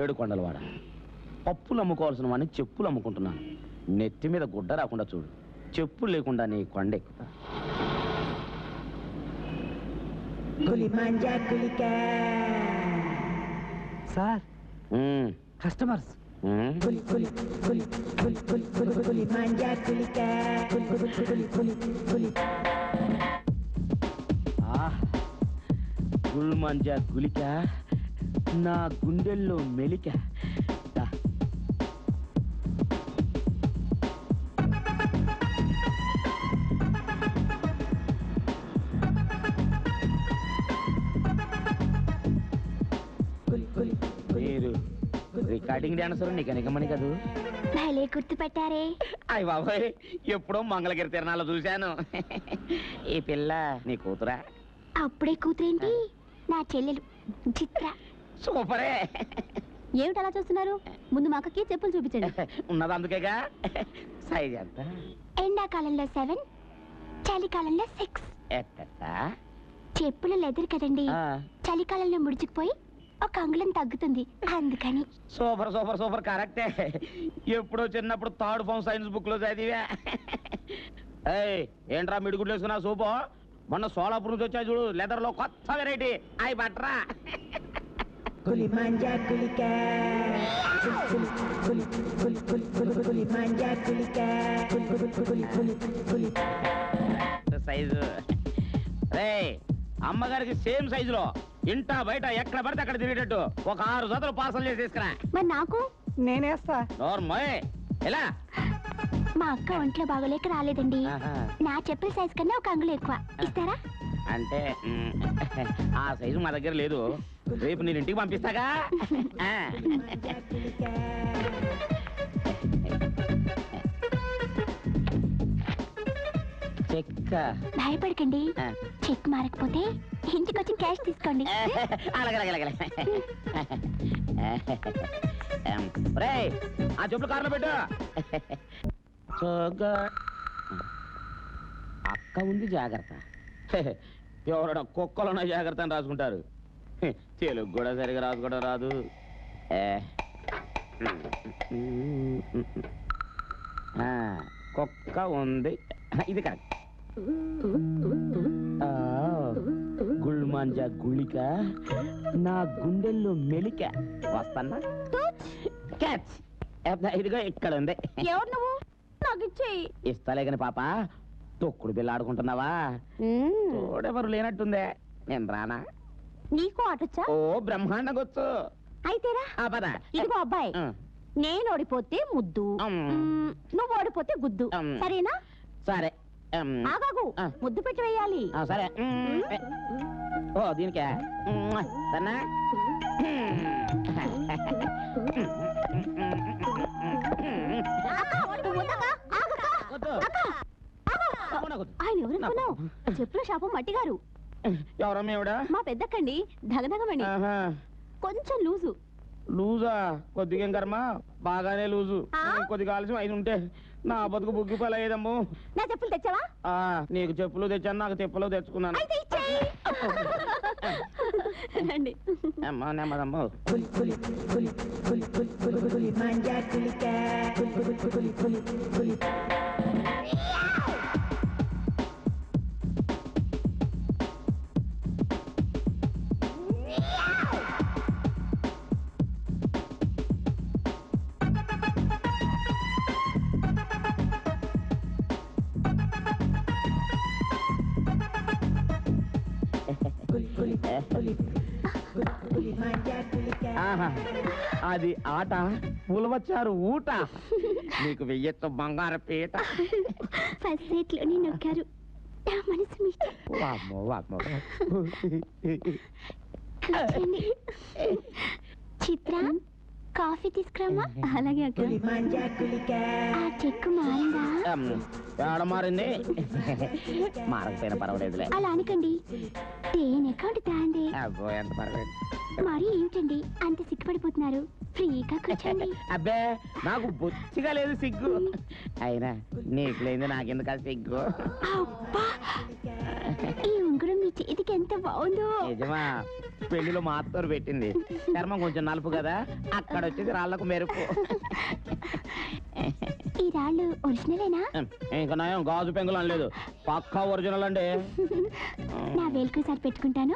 ఏడు కొండలవాడ పప్పులు అమ్ముకోవాల్సిన వాడిని చెప్పులు అమ్ముకుంటున్నాను నెత్తి మీద గుడ్డ రాకుండా చూడు చెప్పులు లేకుండా నీ కొండ ఎక్కుతా. సార్ కస్టమర్స్ గుల్మంజా గులిక నా గుండెల్లో మెలిక. మీరు రికార్డింగ్ డాన్సర్ నీకు వెనకమని కదూ. భలే గుర్తుపట్టారే. అయ్య బాబాయ్ ఎప్పుడో మంగళగిరి తిరణాలు చూశాను. ఈ పిల్ల నీ కూతురా? అప్పుడే కూతురేంటి? నా చెల్లెలు చిత్ర. సూపరే. ఏమిటి అలా చూస్తున్నారు? ముందు మా అక్కకి చెప్పులు చూపించండి. ఉన్నది అందుకేగా? సైజ్ ఎంత? ఎండాకాలంలో సెవెన్ చలికాలంలో సిక్స్. చెప్పులు లెదర్ కదండి. చలికాలంలో ముడుచుకుపోయి ఒక అంగుళం తగ్గుతుంది. అందుకని. సూపర్ సూపర్ సూపర్ కరెక్టే. ఎప్పుడో చిన్నప్పుడు థర్డ్ ఫామ్ సైన్స్ బుక్లో చదివా ఏంట్రా మిడిగుడ్లు వేసుకున్నా సూపో మొన్న సోలాపూర్ నుంచి వచ్చా చూడు లెదర్లో కొత్త వెరైటీ. అయి బట్రా. Kulimanja kulika. Kuli kuli kuli kuli kulimanja kulika. Size రే అమ్మగారికి సేమ్ సైజులో ఇంట బయట ఎక్కడ పడితే అక్కడ తిరిగేటట్టు ఒక ఆరు జతలు పార్సల్ చేసి తీసుకురా మరి నాకు నేనేస్తా నోర్మోయ్ ఎలా మా అక్క ఒంట్లో బాగోలేక రాలేదండి ఆహా. నా చెప్పుల సైజ్ కన్నా ఒక అంగుళం ఎక్కువ ఇస్తారా అంటే ఆ సైజు మా దగ్గర లేదు. రేపు నేను ఇంటికి పంపిస్తాగా. చెక్క. భయపడకండి. చెక్ మారకపోతే ఇంటికి వచ్చి క్యాష్ తీసుకోండి. ఆ. చెప్పులు కారులో పెట్టు. అక్క ఉంది జాగ్రత్త. ఎవరైనా కుక్కలున్న జాగ్రత్త అని రాసుకుంటారు. తెలుగు కూడా సరిగా రాసుకోవడం రాదు. కుక్క ఉంది. ఇది కరెక్ట్. గుళ్ళుమాంజా గుళిక నా గుండెల్లో మెలిక. వస్తానా? క్యాచ్. ఇదిగో ఇక్కడ ఉంది. ఎవరు నువ్వు? నాకు ఇచ్చేయి. ఇస్తాలే కాని పాప తొక్కుడు బిల్ల ఆడుకుంటున్నావా? తోడెవరు లేనట్టుందే? నేను రానా? నీకు ఆటొచ్చా ఓ బ్రహ్మాండం గొచ్చు. అయితేరా పద. ఇదిగో అబ్బాయి. నేను ఓడిపోతే ముద్దు. నువ్వు ఓడిపోతే గుద్దు. సరేనా? సరే. ఆగాగు. ముద్దు పెట్టి వేయాలి. సరే. ఓ దీనికే. ఉమ్, ఆయన ఎవరు అనుకున్నావు? చెప్పుల షాపు మట్టి గారు మా పెద్దక్కండి ధగధగమణి ఆహా. కొంచెం లూజు. లూజా? కొద్దిగా ఏం కర్మ? బాగానే లూజు? కొద్దిగా ఆలస్యం అయి ఉంటే నా బతుకు బుగ్గి పలయ్యేదమ్ము నా చెప్పులు తెచ్చావా? ఆ నీకు చెప్పులు తెచ్చాను నాకు చెప్పులు తెచ్చుకున్నాను. అమ్మా ఆహా అది ఆట పులవచ్చారు ఊట. నీకు వెయ్యొచ్చు బంగారు పీట. ఫస్ట్ సీట్లోని నొక్కారు. నా మనసు మీట. వామ్మో వామ్మో. కూర్చోండి. చిత్ర కాఫీ తీసుకురామా అలాగే అక్క. ఆ చెక్కు మారిందా? మారింది. మారకపోయినా పర్వాలేదులే. అలా అనకండి. దేని అకౌంట్ తాంది అబ్బో ఎంత పర్వాలేదు. మరి ఏమిటండి? అంత సిగ్గుపడిపోతున్నారు. ఫ్రీగా కూర్చోండి. అబ్బే నాకు బొత్తిగా లేదు సిగ్గు. అయినా నీకు లేదు నాకెందుకు సిగ్గు? అబ్బా! ఈ ఉంగరం మీ చేతికి ఎంత బాగుందో. నిజమా? పెళ్ళిలో మా పెట్టింది. చర్మం కొంచెం నలుపు కదా అక్కడ వచ్చేది రాళ్ళకు మెరుపు. ఈ రాళ్ళు ఒరిజినలేనా ఇంకా నయం గాజు పెంగులు అనలేదు. పక్కా ఒరిజినల్ అండి. నా వేలుకు సార్ పెట్టుకుంటాను.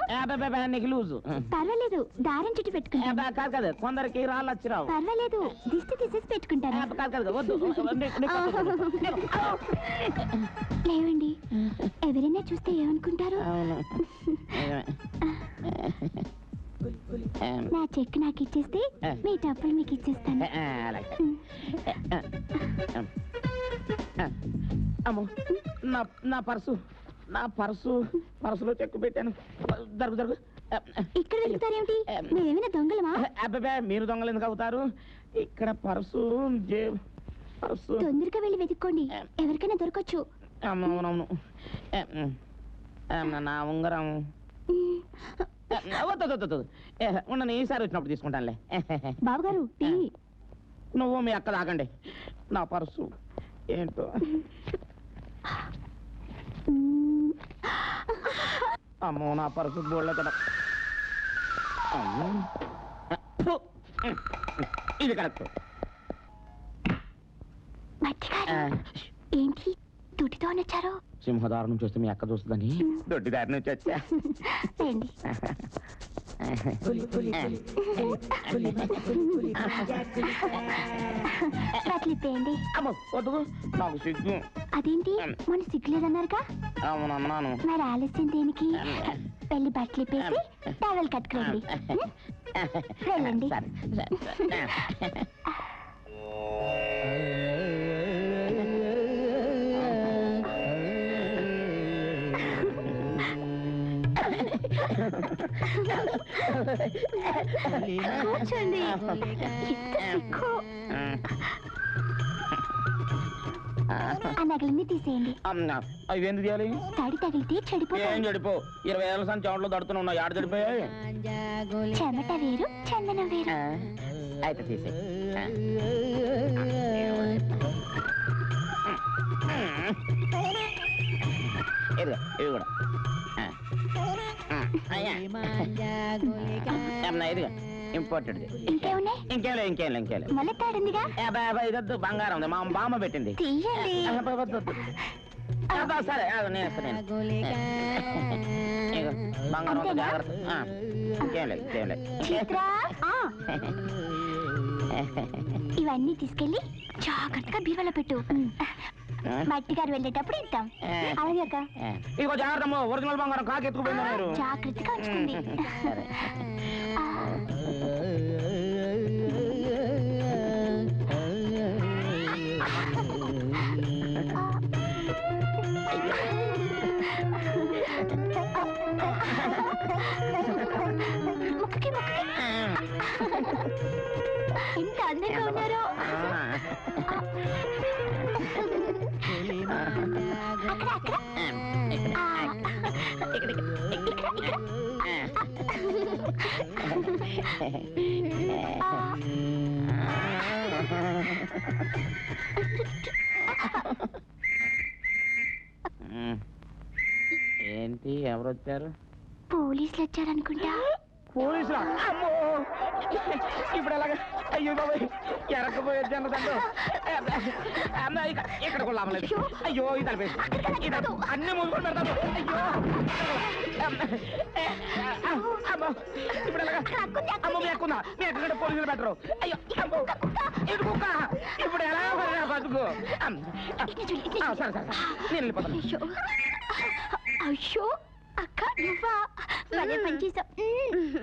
లూజు. పర్వాలేదు దారం చుట్టూ పెట్టుకుంటాను. అబ్బే, కాదు కాదు కొందరికి రాళ్ళు వచ్చిరావు. పర్వాలేదు దిష్టి తీసేసి పెట్టుకుంటాను. అబ్బే, కాదు కాదు వద్దు. లేవండి. ఎవరైనా చూస్తే ఏమనుకుంటారు? నా చెక్ నాకు ఇచ్చేస్తే మీ డబ్బులు మీకు ఇచ్చేస్తాను. అమ్మో నా నా పర్సు నా పర్సు పర్సులో చెక్కు పెట్టాను. జరుగు జరుగు. ఇక్కడ వెతుకుతారేమిటి మేమేమైనా దొంగలమా? అబ్బాబే మీరు దొంగలు ఎందుకు అవుతారు? ఇక్కడ పర్సు పర్సు. తొందరగా వెళ్ళి వెతుక్కోండి. ఎవరికైనా దొరకచ్చు. అవును, అవునవును. నా ఉంగరం. ఉండను ఈసారి వచ్చినప్పుడు తీసుకుంటానులే. బాబు గారు టీ నువ్వు మీ అక్క తాగండి. నా పర్సు ఏంటో. మ్మ్. అమ్మో నా పర్సు బోళ్ళ కదా. ఇది కరెక్ట్. ఏంటి? తుటితో వచ్చారు సింహదారుణం చూస్తే మీ అక్క చూస్తుందని. దొడ్డి దారి నుంచి వచ్చా. రండి నాకు సిగ్గు. అదేంటి? మన సిగ్గులేదన్నారుగా? అవును అన్నాను. మరి ఆలస్యం దేనికి? వెళ్ళి బట్టలు ఇప్పేసి టవల్ కట్టుకోండి వెళ్ళండి. కూర్చోండి. ఆ. నగలన్నీ తీసేయండి. అమ్మా, అవి ఎందుకు చేయాలి తడి తగిలితే ఏం చెడిపోతాయి చెడిపో? ఇరవై ఏళ్ళ సంచి చెమటలో దడుతున్నా ఆడ చెడిపోయాయి చెమట వేరు చందనం వేరు. ఆ, అయితే తీసే ఇదిగో ఇవి కూడా. ఇంపార్టెంట్ ఇంకేమున్నాయి? ఇంకేం లేదు ఇంకేం లేదు ఇంకేం లేదు. ఇదొద్దు బంగారం ఉంది. మా బామ్మ పెట్టింది. తీయండి. వద్దు, వద్దు. సరే ఆ, నేను ఇస్తాను, నేను ఇదిగో, బంగారం ఉంది, అంతేనా? జాగ్రత్త. ఆ, ఇంకేం లేదు ఇంకేం లేదు. చిత్ర ఆ, ఇవన్నీ తీసుకెళ్ళి జాగ్రత్తగా బీరువాలో పెట్టు. మట్టి గారు వెళ్ళేటప్పుడు ఇద్దాం. అలాగే అక్క. ఇదిగో జాగ్రత్త ఒరిజినల్ బంగారం కాకి ఎత్తుకుపోయింది మీరు? జాగ్రత్తగా ముక్కుకి ఎంత అందంగా ఉన్నారో. ఏంటి ఎవరు వచ్చారు పోలీసులు వచ్చారనుకుంటా పోలీసులా అమ్మో! ఇప్పుడు ఎలాగ అయ్యో బాబాయ్! ఎరకపోయి వచ్చాను తండ్రి అమ్మ ఇక- ఇక్కడ కూడా లాభం లేదు. అయ్యో! ఇది తలపేసి ఇది అన్ని మూసుకొని పెడతాను అయ్యో! అమ్మ. ఇప్పుడు ఎలాగ అమ్మ మీ అక్కుందా? మీ అక్కడ పోలీసులు పెట్టరు. అయ్యో! అమ్మో! ఇటు కుక్క! ఇప్పుడు ఎలా బతుకు? సరే సరే. నేను వెళ్ళిపోతాను. అయ్యో! అక్క నువ్వా? భలే పని చేసావు.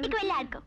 ఇక వెళ్ళి ఆడుకో.